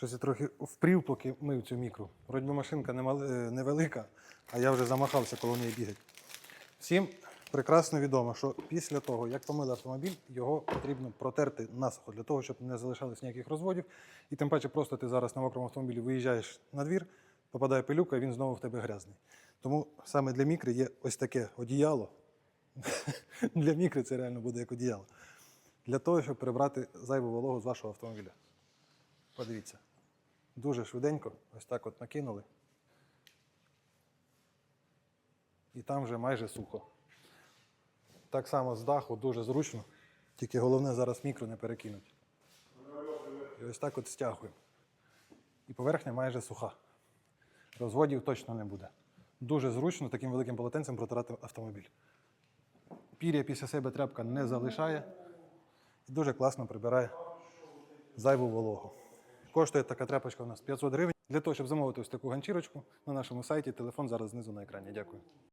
Щось я трохи впрів, поки мив цю мікру. Вроді машинка е, невелика, а я вже замахався коло неї бігати. Всім прекрасно відомо, що після того, як помили автомобіль, його потрібно протерти насухо для того, щоб не залишалось ніяких розводів. І тим паче, просто ти зараз на мокрому автомобілі виїжджаєш на двір, попадає пилюка, і він знову в тебе грязний. Тому саме для мікри є ось таке одіяло. для мікри це реально буде як одіяло. Для того, щоб прибрати зайву вологу з вашого автомобіля. Подивіться. Дуже швиденько, ось так от накинули. І там вже майже сухо. Так само з даху дуже зручно. Тільки головне зараз мікро не перекинуть. І ось так от стягуємо. І поверхня майже суха. Розводів точно не буде. Дуже зручно таким великим полотенцем протирати автомобіль. Пір'я після себе тряпка не залишає і дуже класно прибирає зайву вологу. Коштує така тряпочка у нас 500 гривень. Для того, щоб замовити ось таку ганчірочку на нашому сайті, телефон зараз знизу на екрані. Дякую.